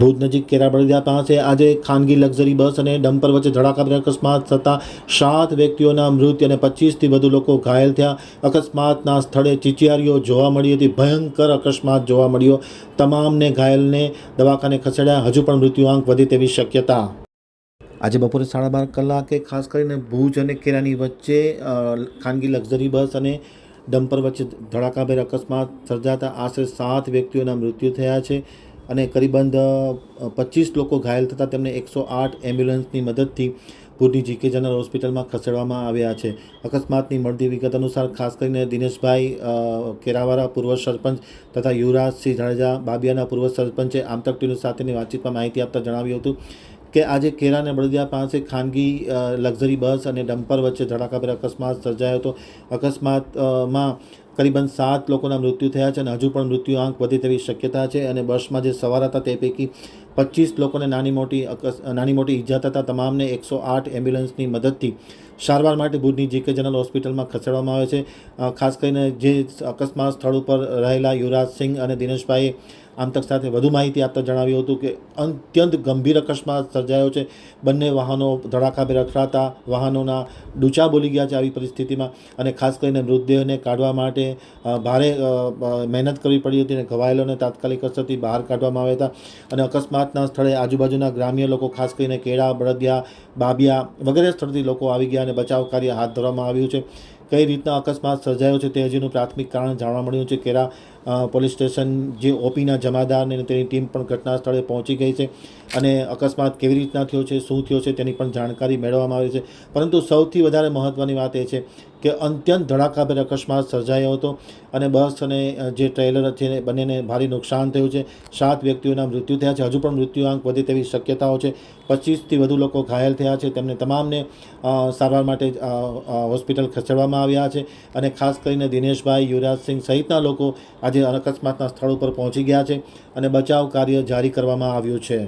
ભુજ નજીક કેરાબળદિયા પાસે આજે ખાનગી લક્ઝરી બસ અને ડમ્પર વચ્ચે ધડાકાભેર અકસ્માત થતાં સાત વ્યક્તિઓના મૃત્યુ અને પચીસથી વધુ લોકો ઘાયલ થયા. અકસ્માતના સ્થળે ચીચિયારીઓ જોવા મળી હતી. ભયંકર અકસ્માત જોવા મળ્યો. તમામને ઘાયલને દવાખાને ખસેડ્યા. હજુ પણ મૃત્યુઆંક વધે તેવી શક્યતા. આજે બપોરે સાડા બાર કલાકે ખાસ કરીને ભુજ અને કેરાની વચ્ચે ખાનગી લક્ઝરી બસ અને ડમ્પર વચ્ચે ધડાકાભેર અકસ્માત સર્જાતા આશરે સાત વ્યક્તિઓના મૃત્યુ થયા છે. અને કરીબંધ પચીસ લોકો ઘાયલ થતાં તેમને એકસો આઠ એમ્બ્યુલન્સની મદદથી ભુજની જીકે જનરલ હોસ્પિટલમાં ખસેડવામાં આવ્યા છે. અકસ્માતની મળતી વિગત અનુસાર ખાસ કરીને દિનેશભાઈ કેરાવાળા પૂર્વ સરપંચ તથા યુવરાજસિંહ જાડેજા બાબિયાના પૂર્વ સરપંચે આમતક ટીવી સાથેની વાતચીતમાં માહિતી આપતા જણાવ્યું હતું કે આજે કેરા અને બળદિયા પાસે ખાનગી લક્ઝરી બસ અને ડમ્પર વચ્ચે ધડાકાભેર અકસ્માત સર્જાયો હતો. અકસ્માતમાં કરીબન સાત લોકોના મૃત્યુ થયા છે અને હજુ પણ મૃત્યુ આંક વધે તેવી શક્યતા છે અને બસમાં જે સવાર હતા તે પૈકી પચીસ લોકોને નાની મોટી નાની મોટી ઈજા થતાં તમામને એકસો આઠ એમ્બ્યુલન્સની મદદથી સારવાર માટે ભુજની જીકે જનરલ હોસ્પિટલમાં ખસેડવામાં આવે છે. ખાસ કરીને જે અકસ્માત સ્થળ ઉપર રહેલા યુવરાજસિંહ અને દિનેશભાઈએ આમતક સાથે વધુ માહિતી આપતા જણાવ્યું હતું કે અત્યંત ગંભીર અકસ્માત સર્જાયો છે. બંને વાહનો ધડાકાભે રખડાતા વાહનોના ડૂચા બોલી ગયા છે આવી પરિસ્થિતિમાં અને ખાસ કરીને મૃતદેહને કાઢવા માટે ભારે મહેનત કરવી પડી હતી અને ઘવાયેલોને તાત્કાલિક અસરથી બહાર કાઢવામાં આવ્યા હતા. અને અકસ્માતના સ્થળે આજુબાજુના ગ્રામ્ય લોકો, ખાસ કરીને કેળા, બળદિયા, બાબિયા વગેરે સ્થળથી લોકો આવી ગયા અને બચાવ કાર્ય હાથ ધરવામાં આવ્યું છે. કઈ રીતના અકસ્માત સર્જાયો છે તે હજીનું પ્રાથમિક કારણ જાણવા મળ્યું છે. કેરા પોલીસ સ્ટેશન જે ઓપીના જમાદાર અને તેની ટીમ પણ ઘટના સ્થળે પહોંચી ગઈ છે અને અકસ્માત કેવી રીતના થયો છે, શું થયો છે તેની પણ જાણકારી મેળવવામાં આવી છે. પરંતુ સૌથી વધારે મહત્ત્વની વાત એ છે કે અત્યંત ધડાકાભેર અકસ્માત સર્જાયો હતો અને બસ અને જે ટ્રેલર છે બંનેને ભારે નુકસાન થયું છે. સાત વ્યક્તિઓના મૃત્યુ થયા છે. હજુ પણ મૃત્યુઆંક વધે તેવી શક્યતાઓ છે. પચીસથી વધુ લોકો ઘાયલ થયા છે. તેમને તમામને સારવાર માટે હોસ્પિટલ ખસેડવામાં આવ્યા છે અને ખાસ કરીને દિનેશભાઈ યુવરાજસિંહ સહિતના લોકો આજે અકસ્માતના સ્થળ ઉપર પહોંચી ગયા છે અને બચાવ કાર્ય જારી કરવામાં આવ્યું છે.